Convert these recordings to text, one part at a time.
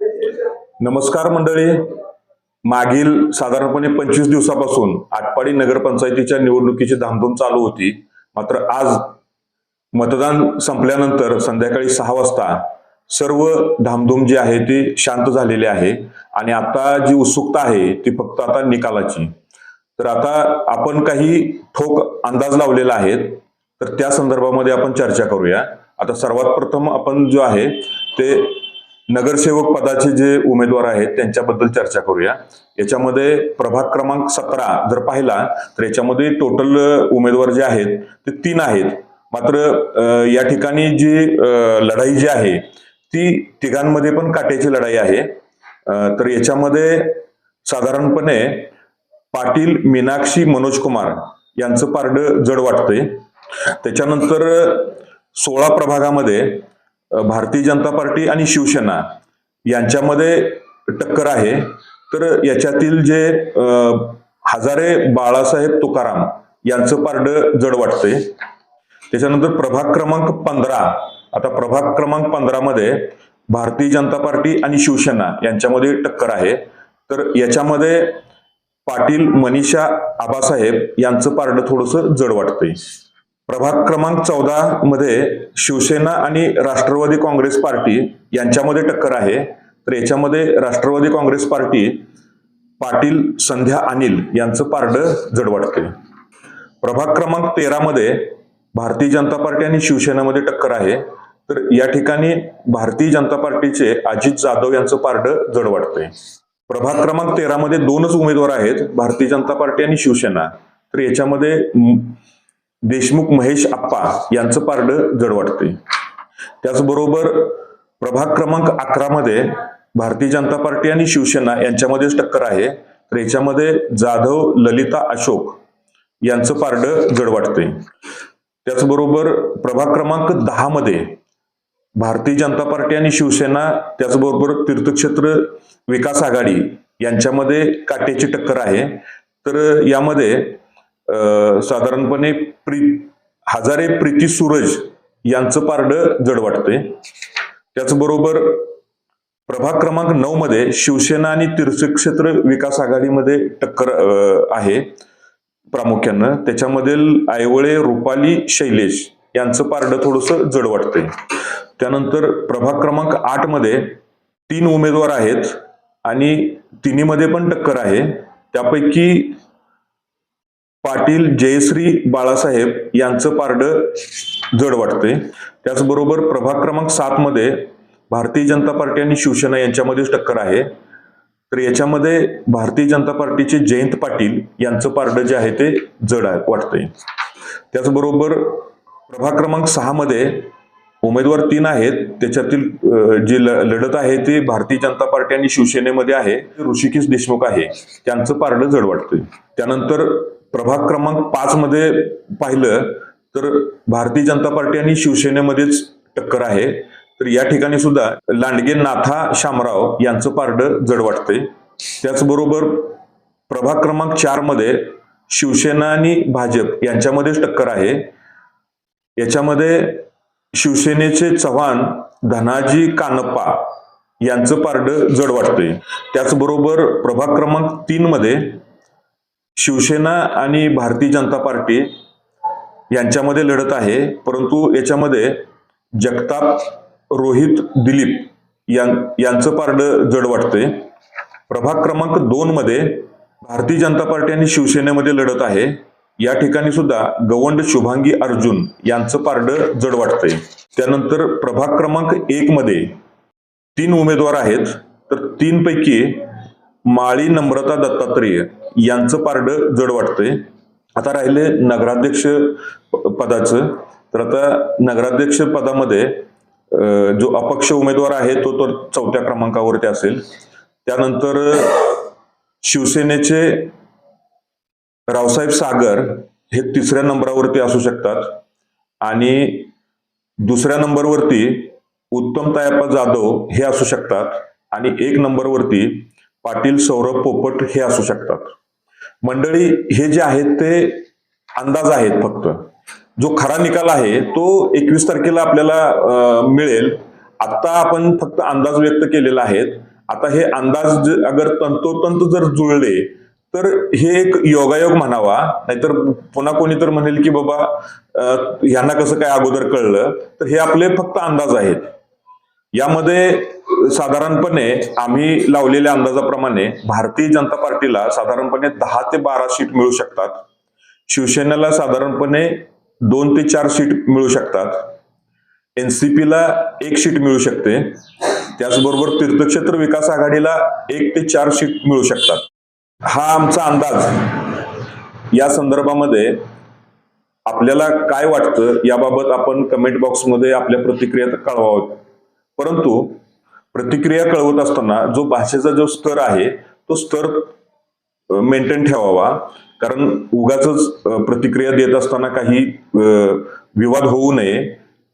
नमस्कार मंडळी. मागील साधारणपणे पंचवीस दिवसापासून आटपाडी नगरपंचायतीच्या निवडणुकीची धामधूम चालू होती. मात्र आज मतदान संपल्यानंतर संध्याकाळी सहा वाजता सर्व धामधूम जी आहे ती शांत झालेली आहे आणि आता जी उत्सुकता आहे ती फक्त आता निकालाची. तर आता आपण काही ठोक अंदाज लावलेला आहे. तर त्या संदर्भामध्ये आपण चर्चा करूया. आता सर्वात प्रथम आपण जो आहे ते नगरसेवक पदाचे जे उमेदवार आहेत त्यांच्याबद्दल चर्चा करूया. याच्यामध्ये प्रभाग क्रमांक सतरा जर पाहिला तर याच्यामध्ये टोटल उमेदवार जे आहेत ते तीन आहेत. मात्र या ठिकाणी जी लढाई जी आहे ती तिघांमध्ये पण काट्याची लढाई आहे. तर याच्यामध्ये साधारणपणे पाटील मीनाक्षी मनोज कुमार यांचं पारड जड वाटतंय. त्याच्यानंतर सोळा प्रभागामध्ये भारतीय जनता पार्टी आणि शिवसेना यांच्यामध्ये टक्कर आहे. तर याच्यातील जे हजारे बाळासाहेब तुकाराम यांचं पारडं जड वाटतंय. त्याच्यानंतर प्रभाग क्रमांक पंधरा आता प्रभाग क्रमांक पंधरामध्ये भारतीय जनता पार्टी आणि शिवसेना यांच्यामध्ये टक्कर आहे. तर याच्यामध्ये पाटील मनीषा आबासाहेब यांचं पारडं थोडंसं जड वाटतंय. प्रभाग क्रमांक चौदा मध्ये शिवसेना आणि राष्ट्रवादी काँग्रेस पार्टी यांच्यामध्ये टक्कर आहे. तर याच्यामध्ये राष्ट्रवादी काँग्रेस पार्टी पाटील संध्या अनिल यांचं पारड जड वाटते प्रभाग क्रमांक तेरा मध्ये भारतीय जनता पार्टी आणि शिवसेनामध्ये टक्कर आहे. तर या ठिकाणी भारतीय जनता पार्टीचे अजित जाधव यांचं पारड जड वाटतंय प्रभाग क्रमांक तेरा मध्ये दोनच उमेदवार आहेत भारतीय जनता पार्टी आणि शिवसेना. तर याच्यामध्ये देशमुख महेश आप्पा यांचं पारडं जड वाटतंय. त्याचबरोबर प्रभाग क्रमांक अकरा मध्ये भारतीय जनता पार्टी आणि शिवसेना यांच्यामध्येच टक्कर आहे. तर याच्यामध्ये जाधव ललिता अशोक यांचं पारडं जड वाटतंय. त्याचबरोबर प्रभाग क्रमांक दहा मध्ये भारतीय जनता पार्टी आणि शिवसेना त्याचबरोबर तीर्थक्षेत्र विकास आघाडी यांच्यामध्ये काट्याची टक्कर आहे. तर यामध्ये साधारणपणे प्री हजारे प्रीती सूरज यांचं पारडं जड वाटतंय. त्याचबरोबर प्रभाग क्रमांक नऊ मध्ये शिवसेना आणि तीर्थक्षेत्र विकास आघाडीमध्ये टक्कर आहे प्रामुख्यानं. त्याच्यामधील आयवळे रुपाली शैलेश यांचं पारडं थोडंसं जड वाटतंय. त्यानंतर प्रभाग क्रमांक आठमध्ये तीन उमेदवार आहेत आणि तिन्हीमध्ये पण टक्कर आहे. त्यापैकी पाटील जयश्री बाळासाहेब यांचं पारडं जड वाटतंय. त्याचबरोबर प्रभाग क्रमांक सात मध्ये भारतीय जनता पार्टी आणि शिवसेना यांच्यामध्ये टक्कर आहे. तर याच्यामध्ये भारतीय जनता पार्टीचे जयंत पाटील यांचं पारडं जे आहे ते जड आहे वाटतंय. त्याचबरोबर प्रभाग क्रमांक सहा मध्ये उमेदवार तीन आहेत. त्याच्यातील जे लढत आहे ती भारतीय जनता पार्टी आणि शिवसेनेमध्ये आहे. ऋषिकेश देशमुख आहे. त्यांचं पारडं जड वाटतंय. त्यानंतर प्रभाग क्रमांक पाच मध्ये पाहिलं तर भारतीय जनता पार्टी आणि शिवसेनेमध्येच टक्कर आहे. तर या ठिकाणी सुद्धा लांडगे नाथा शामराव यांचं पारड जड वाटते त्याचबरोबर प्रभाग क्रमांक चारमध्ये शिवसेना आणि भाजप यांच्यामध्येच टक्कर आहे. याच्यामध्ये शिवसेनेचे चव्हाण धनाजी कानप्पा यांचं पारड जड वाटतंय. त्याचबरोबर प्रभाग क्रमांक तीन मध्ये शिवसेना आणि भारतीय जनता पार्टी यांच्यामध्ये लढत आहे. परंतु याच्यामध्ये जगताप रोहित दिलीप यां यांचं पारड जड वाटतंय. प्रभाग क्रमांक दोन मध्ये भारतीय जनता पार्टी आणि शिवसेनेमध्ये लढत आहे. या ठिकाणी सुद्धा गवंड शुभांगी अर्जुन यांचं पारड जड वाटतंय. त्यानंतर प्रभाग क्रमांक एक मध्ये तीन उमेदवार आहेत. तर तीन पैकी माळी नम्रता दत्तात्रेय यांचं पारडं जड वाटतंय. आता राहिले नगराध्यक्ष पदाचं. तर आता नगराध्यक्ष पदामध्ये जो अपक्ष उमेदवार आहे तो तर चौथ्या क्रमांकावरती असेल. त्यानंतर शिवसेनेचे रावसाहेब सागर हे तिसऱ्या नंबरावरती असू शकतात. आणि दुसऱ्या नंबरवरती उत्तम तायप्पा जाधव हे असू शकतात. आणि एक नंबरवरती पाटील सौरभ पोपट हे असू शकतात. मंडळी हे जे आहेत ते अंदाज आहेत फक्त. जो खरा निकाल आहे तो एकवीस तारखेला आपल्याला मिळेल. आता आपण फक्त अंदाज व्यक्त केलेला आहेत आता हे अंदाज अगर तंतोतंत जर जुळले तर हे एक योगायोग म्हणावा. नाहीतर पुन्हा कोणी तर म्हणेल की बाबा यांना कसं काय अगोदर कळलं? तर हे आपले फक्त अंदाज आहेत. यामध्ये साधारणपणे आम्ही लावलेल्या अंदाजाप्रमाणे भारतीय जनता पार्टीला साधारणपणे दहा ते बारा सीट मिळू शकतात. शिवसेनेला साधारणपणे दोन ते चार सीट मिळू शकतात. एनसीपीला एक सीट मिळू शकते. त्याचबरोबर तीर्थक्षेत्र विकास आघाडीला एक ते चार सीट मिळू शकतात. हा आमचा अंदाज. या संदर्भामध्ये आपल्याला काय वाटतं याबाबत आपण कमेंट बॉक्समध्ये आपल्या प्रतिक्रिया कळवावं. परंतु प्रतिक्रिया कळवत असताना जो भाषेचा जो स्तर आहे तो स्तर मेंटेन ठेवावा. कारण उगाच प्रतिक्रिया देत असताना काही विवाद होऊ नये.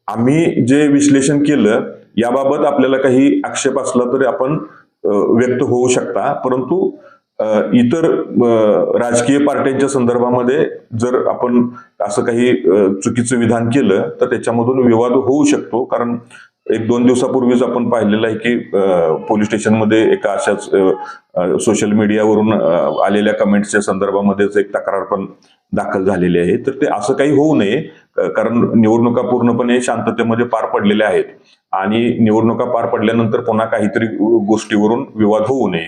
आम्ही जे विश्लेषण केलं याबाबत आपल्याला काही आक्षेप असला तरी आपण व्यक्त होऊ शकता. परंतु इतर राजकीय पार्ट्यांच्या संदर्भामध्ये जर आपण असं काही चुकीचं विधान केलं तर त्याच्यामधून विवाद होऊ शकतो. कारण एक दोन दिवसापूर्वीच आपण पाहिलेलं आहे की पोलीस स्टेशनमध्ये एका अशाच सोशल मीडियावरून आलेल्या कमेंट्सच्या संदर्भामध्येच एक तक्रार पण दाखल झालेली आहे. तर ते असं काही होऊ नये कारण निवडणुका पूर्णपणे शांततेमध्ये पार पडलेल्या आहेत. आणि निवडणुका पार पडल्यानंतर पुन्हा काहीतरी गोष्टीवरून विवाद होऊ नये.